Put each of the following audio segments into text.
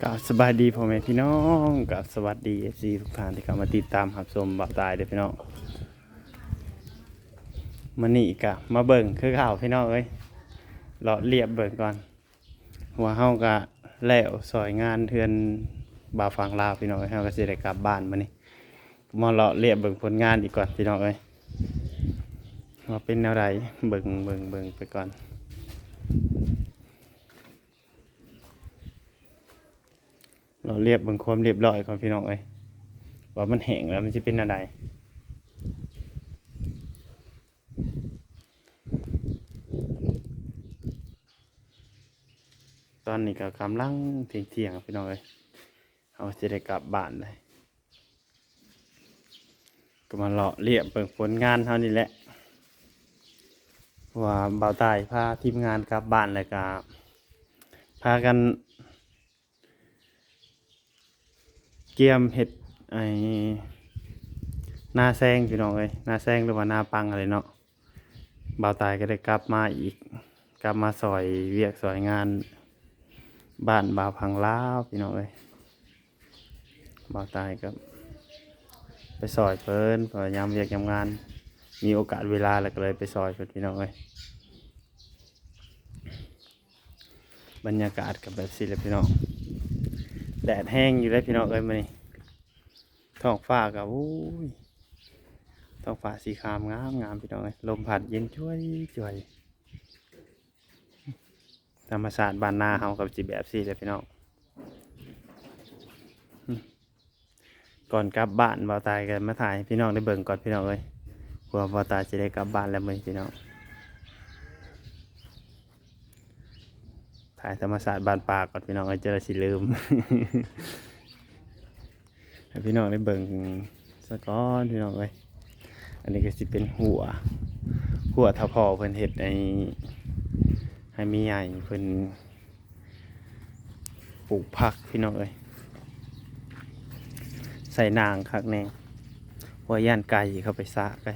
กับสบายดีพ่อแม่พี่น้องกับสวัสดีเอซีทุกท่านที่เข้ามาติดตามหับชมบ่าวตายเด้อพี่น้องมานี่กะมาเบิ่งคือข่าวพี่น้องเอ้ยเลาะเรียบเบิ่งก่อนหัวเฮากะแล้วซอยงานเทือนบ่าฟังลาวพี่น้องเอ้ยเฮาก็สิได้กลับบ้านมานี่มาเลาะเรียบเบิ่งผลงานอีกก่อนพี่น้องเอ้ยว่าเป็นแนวใดเบิ่งเบิ่งเบิ่งไปก่อน เราเรียบบางความเรียบร้อยของพี่น้องเอ้ยว่ามันแห้งแล้วมันจะเป็นอะไรตอนนี้ก็กำลังเที่ยงเที่ยงๆพี่น้องเอ้ยเขาจะได้กลับบ้านเลยก็มาเลาะเรียบเบิ่งผลงานเท่านี้แหละว่าเบาตายพาทีมงานกลับบ้านเลยก็พากัน เกียมเห็ดไอ้หน้าแซงพี่น้องเอ้ยหน้าแซงหรือว่าหน้าปังอะไรเนาะบ่าวตายก็ได้กลับมาอีก กลับมาซอยเวียกซอยงานบ้านบ่าวพังลาวพี่น้องเอ้ยบ่าวตายก็ไปซอยเพิ่นพยายามเวียกยามงาน มีโอกาสเวลาแล้วก็เลยไปซอยเพิ่นพี่น้องเอ้ยบรรยากาศกับแบบสิแหละพี่น้อง แดดแห้งอยู่ได้พี่น้องเอ้ยมานี่ท้องฟ้ากับอู้ยท้องฟ้าสีขามงามงามพี่น้องเอ้ยลมพัดเย็นช่วยช่วยธรรมศาสตร์บ้านนาเฮากับจีแบบสีเลยพี่น้องก่อนกลับบ้านบ่าวตายกันมาถ่ายพี่น้องได้เบิ่งก่อนพี่น้องเอ้ยเพื่อบ่าวตายจะได้กลับบ้านแล้วมื้อพี่น้อง ถ่ายธรรมศาสตร์บานป่าก่อนพี่น้องเอ้ยเจอสิลืมพี่น้องได้เบิ่งสะก้อนพี่น้องเอ้ยอันนี้ก็สิเป็นหัว หัวทะพอเพิ่นเฮ็ดในให้มีใหญ่เพิ่นปลูกผักพี่น้องเอ้ยใส่นางคักแน่หัวย่านไก่เข้าไปซะไก่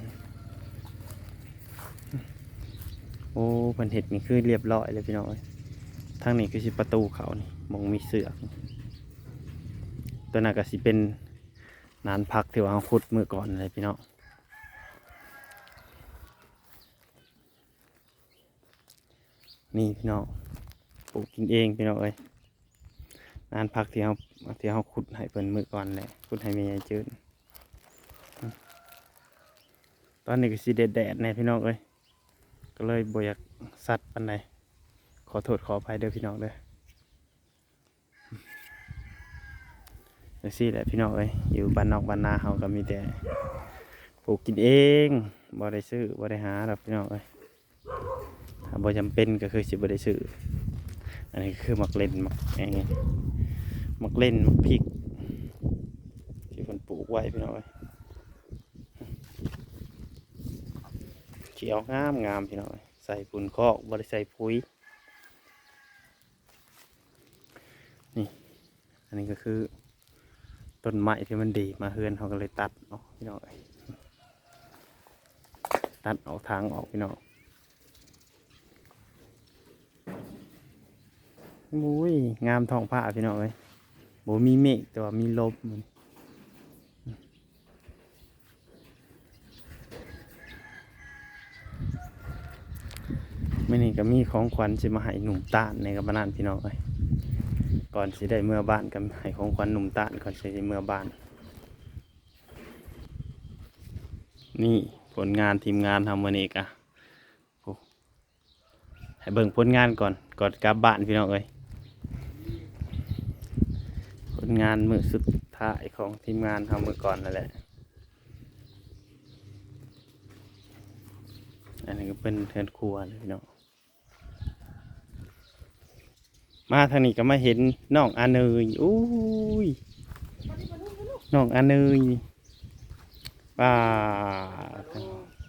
โอ้เพิ่นเฮ็ดนี่คือเรียบร้อยเลยพี่น้องเอ้ย ทางนี้คือสิประตูเขานี่มองมีเสือกตัวนั้นก็สิเป็นนานพักที่ว่าเราขุดมือก่อนเลยพี่น้องนี่พี่น้องปลูกกินเองพี่น้องเอ้ยนานพักที่เราที่เราขุดให้เพิ่นมือก่อนแหละขุดให้แม่ยจืดตอนนี้ก็สิแดดแดดๆแน่พี่น้องเอ้ยก็เลยบ่อยากสัตว์ปันใดข อโทษขออภัยเด้อพี่น้องเด้อจังซี่แหละพี่น้องเอ้ยอยู่บ้านนอกบ้านนาเฮาก็มีแต่ปลูกกินเองบ่ได้ซื้อบ่ได้หาดอกพี่น้องเอ้ยถ้าบ่จำเป็นก็คือสิบ่ได้ซื้ออันนี้คือมักเล่นมักไอ้มักเล่นมักพริกที่เพิ่นปลูกไว้พี่น้องเอ้ยเขียวงามงามพี่น้องเอ้ยใส่ปุ๋นคอกบ่ได้ใส่ปุ๋ย อันนี้ก็คือต้นไม้ที่มันดีมาเฮือนเขาก็เลยตัดเนาะพี่น้องเอ้ยตัดออกทางออกพี่น้องมุ้ยงามท้องผ้าพี่น้องเอ้ยโบมีเมฆแต่ว่ามีลมมันไม่นี่ก็มีของขวัญสิมาให้หนุ่มตาในกับบ้านพี่น้องเอ้ย ก่อนสิได้เมื่อบ้านกันให้ของขวัญหนุ่มตาลก่อนสิได้เมื่อบ้าน นี่ผลงานทีมงานทำวันนี้กะโอ้ให้เบิ่งผลงานก่อนก่อนกลับบ้านพี่น้องเอ้ยผลงานมือสุดท้ายของทีมงานทำมือก่อนนั่นแหละอันนี้ก็เป็นเทือนครัวเลยพี่น้อง มาทางนี้ก็มาเห็นน้องอาเนยอุ้ยน้องอาเนยป้า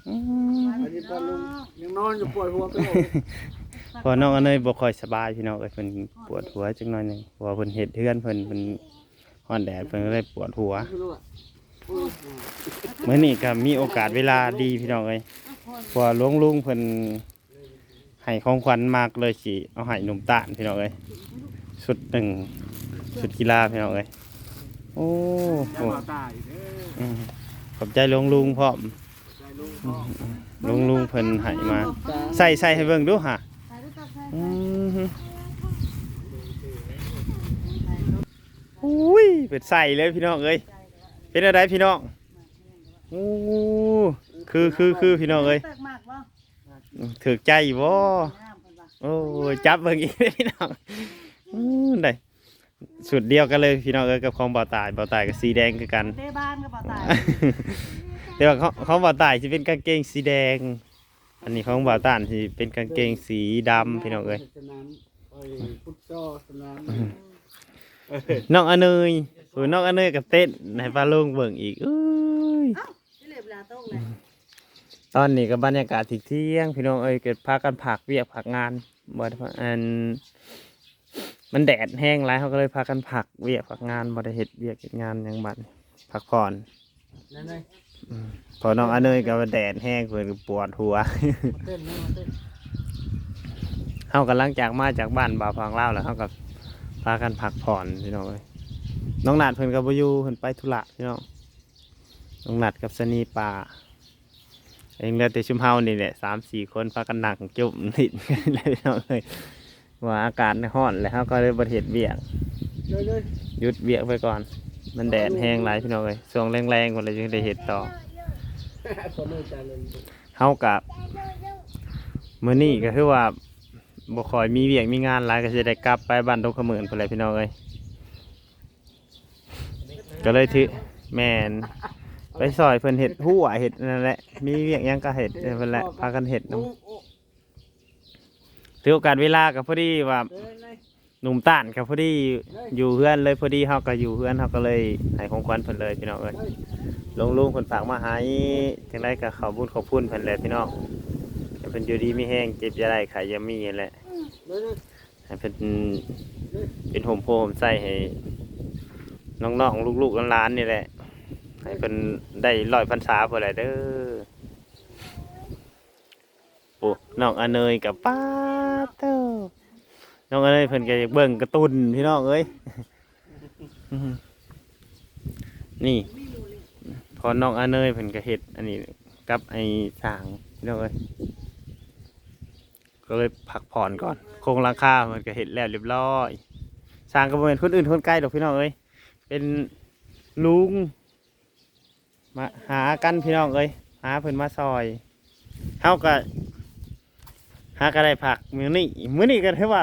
อืมอันนี้ปลาลุงยังนอนอยู่ปวดหัวไปหมดพอน้องอาเนยบ่ค่อยสบายพี่น้องเอ้ยเพิ่นปวดหัวจังหน่อยหนึงเพราะว่าเพิ่นเฮ็ดเทือนเพิ่นเพิ่นฮ้อนแดดเพิ่นก็เลยปวดหัวไม่รู้อะอุ้ยมื้อนี้ก็มีโอกาสเวลาดีพี่น้องเอ้ยเพราะว่าหลวงลุงเพิ่น ให้ของขวัญมากเลยสิเอาให้หนุ่มตาลพี่น้องเอ้ยสุดหนึ่งชุดกีฬาพี่น้องเอ้ยโอ้จะโหมาตายเด้ออืมขอบใจลุงลุงพร้อมใจลุงพ่อลุงลุงเพิ่นให้มา ใส่ใส่ให้เบิ่งดูฮะอืมอุ้ยเป็นใส่เลยพี่น้องเอ้ยเป็นอะไรพี่น้องโอ้คือคือคือพี่น้องเอ้ย เปิกมากบ่ ถือใจบ่น้ำเพิ่นว่าโอ้ยจับเบิ่งอีกเลยพี่น้องอือได้สุดเดียวกันเลยพี่น้องเอ้ยกับของบ่าวตายบ่าวตายกับสีแดงคือกันเตะบ้านก็บ่ตายแต่ว่าของของบ่าวตายสิเป็นกางเกงสีแดง อันนี้ของบ่าวตานสิเป็นกางเกงสีดำพี่น้องเอ้ยสนามเอ้ยฟุตซอลสนามน้องอเนยโอ้ยน้องอเนยกับเต้นให้ป้าลุงเบิ่งอีกเอ้ย ต๊ะเลยตอนนี้ก็บรรยากาศที่เที่ยงพี่น้องเอ้ยเกิดพากันผักเวียกผักงานบ่ได้พาอันมันแดดแห้งหลายเขาก็เลยพากันผักเวียกผักงานบ่ได้เฮ็ดเวียกเฮ็ดงานหยังบัดนี้พักผ่อนนั่นไงพอน้องอเนยก็ว่าแดดแห้งเพิ่นก็ปวดหัวมาเต้นนะมาเต้นเฮากำลังจากมาจากบ้านบ่าวพังเล่าวแล้วเฮาก็พากันพักผ่อนพี่น้องเอ้ยน้องนัดเพิ่นก็บ่อยู่เพิ่นไปธุระพี่น้องน้องนัดกับสนีป่า เองเหลือแต่ชุมเฮานี่แหละ3-4คนพากันนั่งจุ่มลิ้นกันเลยพี่น้องเอ้ยว่าอากาศร้อนแล้วเฮาก็เลยบ่เฮ็ดเวียกเลยเลยหยุดเวียกไปก่อน มันแดดแห้งหลายพี่น้องเอ้ยช่วงแรงๆพุ่นเลยจึงได้เฮ็ดต่อคนเลยใจเลยเฮากับมื้อนี้ก็คือว่าบ่ค่อยมีเวียกมีงานหลายก็สิได้กลับไปบ้านดงขมือนพุ่นแหละพี่น้องเอ้ยก็เลยถือแม่นไปซอยเพิ่นเฮ็ดหัวเฮ็ดนั่นแหละ มีเวียกหยังก็เฮ็ดเพิ่นแหละพากันเฮ็ดนํโอ้โอ้ถือโอกาสเวลาก็พอดีว่าเต้นเลยหนุ่มต้านก็พอดีอยู่เฮือนเลยพอดีเฮาก็อยู่เฮือนเฮาก็เลยให้ของขวัญเพิ่นเลยพี่น้องเอ้ยเฮ้ยลงลุงเพิ่นฝากมาให้จังไดก็ขอบคุญขอบคุณเพิ่นแหละพี่น้องให้เพิ่นอยู่ดีมีแห้งเจ็บอย่าได้ไข้อย่ามีนั่นแหละเลยเลยให้เป็นเป็นโฮมโพมใส่ให้น้องๆลูกๆหลานๆนี่แหละให้เป็นได้ร้อยพรรษาเพื่ออะไรเด้อโอ้ น้องอเนยกับป้าเต้าน้องอเนยเพิ่นก็อยากเบิ่งการ์ตูนพี่น้องเอ้ยนี่พอน้องอเนยเพิ่นก็เฮ็ดอันนี้กับไอ้สางพี่น้องเอ้ยก็เลยพักผ่อนก่อนโครงหลังคามันก็เห็นแล้วเรียบร้อยสร้างก็บ่เป็นคนอื่นคนใกล้ดอกพี่น้องเอ้ยเป็นลุงมาหากันพี่น้องเอ้ยหาเพิ่นมาซอยเฮาก็ หาก็ได้ผักมื้อนี้มื้อนี้ก็ถือว่า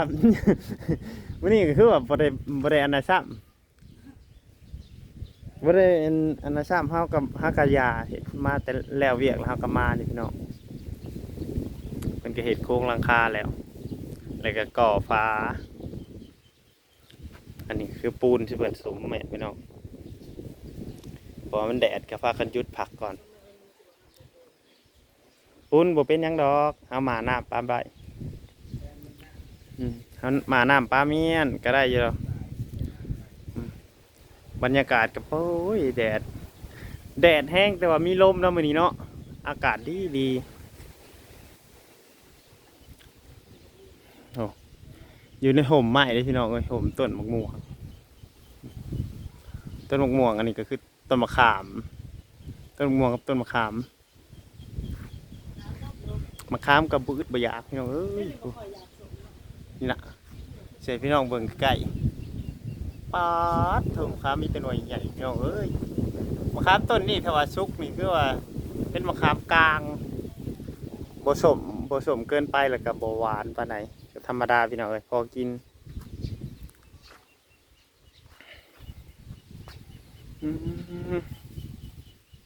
มื้อนี้ก็คือว่าบ่ได้บ่ได้อันซ้ำบ่ได้อันอันน่ะซ้ำเฮากับหากะยาเฮ็ดมาแต่แล้วเวียกแล้วเฮาก็มานี่พี่น้องมันก็เห็ดโค้งหลังคาแล้วแล้วก็ก่อฟ้า อันนี้คือปูนที่เปิดสมแม่พี่น้องเพอมันแดดกับฟ้ากันยุดผักก่อน ปูนบ่เป็นยังดอกเอาหมาน้ำปลาใบเอาหมาน้ำปลาเมียนก็ได้อยู่หรอกบรรยากาศกับโอ้ยแดด แดดแห้งแต่ว่ามีลมเนาะมื้อนี้เนาะอากาศดีดีอยู่ในห่มไม้เลยพี่น้องเอ้ยห่มต้นมะม่วงต้นมะม่วงอันนี้ก็คือต้นมะขาม ต้นมะม่วงกับต้นมะขาม มะขามกับบืดบยากพี่น้องเอ้ยนี่นะเสียพี่น้องเบิ่งใกล้ปาดเถอะมะขามมีแต่หน่วยใหญ่พี่น้องเอ้ยมะขามต้นนี่ถ้าว่าสุกนี่คือว่าเป็นมะขามกลางผสมผสมเกินไปแล้วก็บ่หวานปานใดก็ธรรมดาพี่น้องเอ้ยพอกิน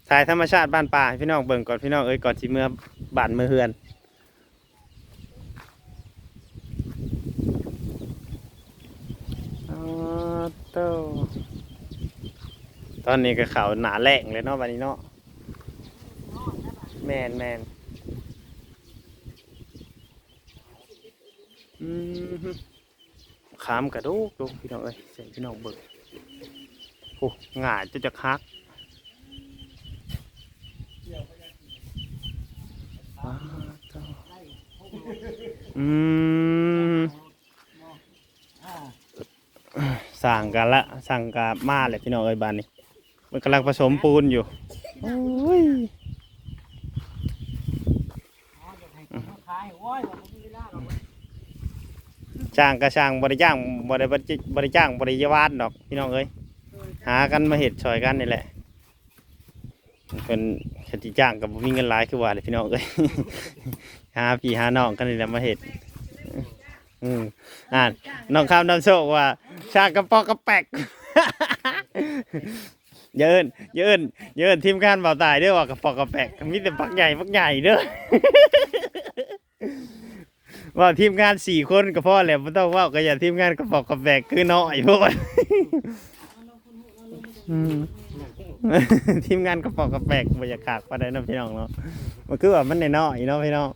ถ่ายธรรมชาติบ้านป่าพี่น้องเบิ่งก่อนพี่น้องเอ้ยก่อนที่เมื่อบ้านเมื่อเฮือนอ๋อเตอนนี้ก็เขาวหนาแหลงเลยเนาะวันนี้เนาะแมนแมนขามกระดูกดูพี่น้องเอ้ยใส่พี่น้องเบิ่งโอ้ง่ายจะจะคักอืม สั่งกันละสั่งกันมาเลยพี่น้องเอ้ยบ้านนี้มันกำลังผสมปูนอยู่โอ้ยอ๋อจะให้คนมาขายโอ้ยว่าบ่มีเวลาหรอกจ้างก็ช่างบริจ้างบริบริจ้างบริวานดอกพี่น้องเอ้ยหากันมาเห็ดช่วยกันนี่แหละเป็นคติจ้างกับมีเงินหลายคือว่าเลยพี่น้องเอ้ยหาพี่หาน้องกันนี่แหละมาเห็ด อืมอ่าน้องข้ามน้ำโชคว่า ชากระปอกกระแปกเยินเยินเยินทีมงานเบาตายเด้อว่ากระปอกกระแปกมีแต่ปักใหญ่ปักใหญ่เด้อว่าทีมงานสี่คนก็พอแหล้วไม่ต้องว่าก็อย่าทีมงานกระปอกกระแปกคือน้อยพวกมันทีมงานกระปอกกระแปกบรรยากาศปานใดเนาะพี่น้องเนาะมันคือว่ามันในน้อยเนาะพี่น้อง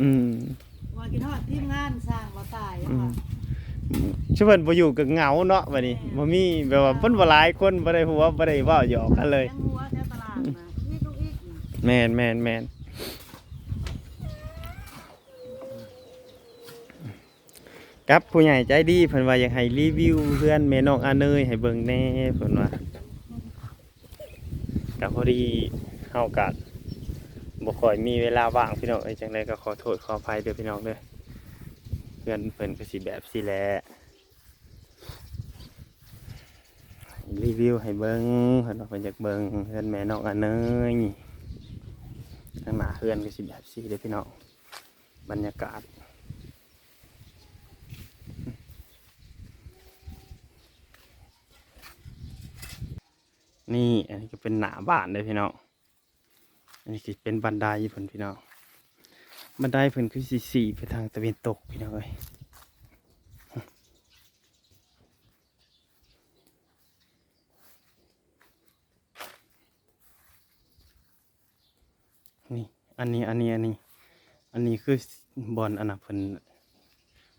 อืม ว่ากินฮอดทีมงานสร้างบ่ตายอืมว่าช่วยเพิ่นบ่อยู่กับเหงาเนาะบัดนี้บ่มีแบบว่าเพิ่นบ่หลายคนบ่ได้หัวบ่ได้เว้าหยอกกันเลยแงหัวแถวตลาดนะนี่ลูกอีกนะแม่นแม่นแม่นครับผู้ใหญ่ใจดีเพิ่นว่าอยากให้รีวิวเพื่อนแม่น้องอาเนยให้เบิ่งแหน่เพิ่นว่าก็พอดีเฮาก็ บ่ค่อยมีเวลาว่างพี่น้องเอ้ยจังไดก็ขอโทษขออภัยเด้อพี่น้องเด้อเพื่อนเพิ่นก็สิแบบสิแหละรีวิวให้เบิ่งเพิ่นว่าเพิ่นอยากเบิ่งเพื่อนแม่น้องอาเนยข้างหน้าเพื่อนก็สิแบบสิเด้อพี่น้องบรรยากาศนี่อันนี้ก็เป็นหนาบ้านเลยพี่น้อง อันนี้ก็เป็นบันไดเพิ่นพี่น้องบันไดเพิ่นคือสีสีไปทางตะวันตกพี่น้องเอ้ยนี่อันนี้อันนี้อันนี้ อันนี้คือบอลอันน่ะเพิ่น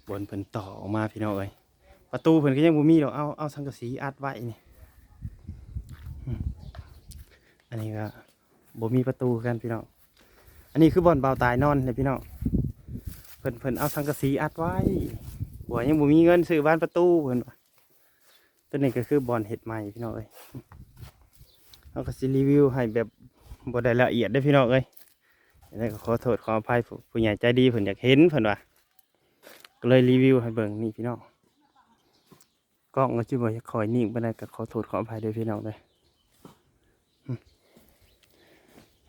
บอลเพิ่นต่อออกมาพี่น้องเอ้ยประตูเพิ่นก็ยังบ่มีดอกเอาเอาสังกะสีอัดไว้นี่อันนี้ก็ บ่มีประตูกันพี่น้องอันนี้คือบ่อนเบาตายนอนเลยพี่น้องเพิ่นเพิ่นเอาสังกะสีอัดไว้หัวยังบ่มีเงินซื้อบ้านประตูเพิ่นว่าตัวนี้ก็คือบ่อนเห็ดใหม่พี่น้องเอ้ยเอาก็สิรีวิวให้แบบบ่ได้ละเอียดได้พี่น้องเอ้ยนี่ก็ขอโทษขออภัยผู้ผู้ใหญ่ใจดีเพิ่นอยากเห็นเพิ่นว่าก็เลยรีวิวให้เบิ่งนี่พี่น้องกล้องก็สิบ่คอยนิ่งปานใดก็ขอโทษขออภัยด้วยพี่น้องเด้อ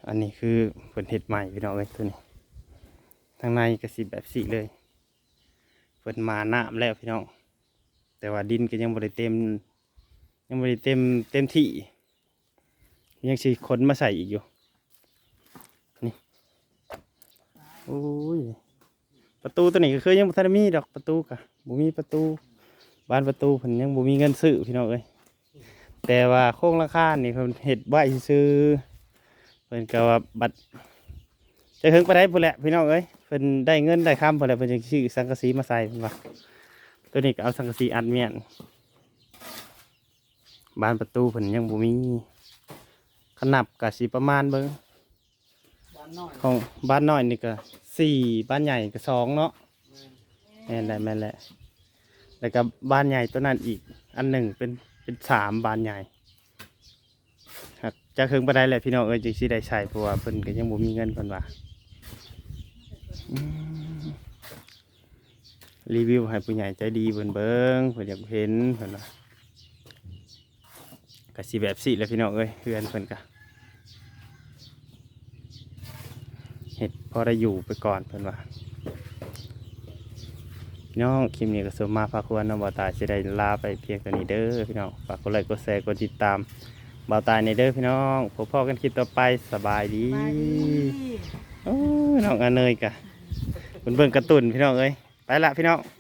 อันนี้คือผลเห็ดใหม่พี่น้องเอ้ยตัวนี้ทางในกระสิแบบสีเลยเปิดมาน้ำแล้วพี่น้อง แต่ว่าดินก็ยังบริเต็ม ยังบริเต็มเต็มที่ ยังสีขนมาใส่อีกอยู่ นี่โอ้ยประตูตัวนี้ก็คือยังบ่ทันได้มีดอกประตูกะบ่มีประตูบ้านประตูเพิ่นยังบ่มีเงินซื้อพี่น้องเอ้ยแต่ว่าโครงราคานี่เพิ่นเฮ็ดไว้ซื้อ เพิ่นก็ว่าบัดจะถึงไปได้พุ่นแหละพี่น้องเอ้ยเพิ่นได้เงินได้คำพุ่นแหละเพิ่นจึงซื้อสังกะสีมาใส่เพิ่นว่าตัวนี้ก็เอาสังกะสีอัดเมียนบานประตูเพิ่นยังบ่มีขนาบก็สิประมาณเบิ่งบ้านน้อยของบ้านน้อยนี่ก็สี่บ้านใหญ่ก็สองเนาะแม่นแหละแม่นแหละแล้วก็บ้านใหญ่ตัวนั้นอีก อันหนึ่งเป็นเป็นสามบ้านใหญ่ครับ จะเคิงไปได้แหละพี่น้องเอ้ยจึงสิได้ใช้เพราะว่าเพิ่นก็ยังบ่มีเงินเพิ่นว่ารีวิวให้ผู้ใหญ่ใจดีเพิ่นเบิ่งเพิ่นอยากเห็นเพิ่นว่าก็สิแบบสิแหล้วพี่น้องเอ้ยเพื่อนเพิ่นก็เฮ็ดพอได้อยู่ไปก่อนเพิ่นว่าพี่น้องคลิปนี้ก็สมมาพาควรเนาะบ่ตาสิได้ลาไปเพียงเท่านี้เด้อพี่น้องฝากกดไลค์กดแชร์กดติดตาม บ่าวตายในเด้อพี่น้องพบพ่อกันคลิปต่อไปสบายดีไปดีโอ้ยน้องอาเนยกะเบิ่งเบิ่งการ์ตูนพี่น้องเอ้ยไปละพี่น้องไ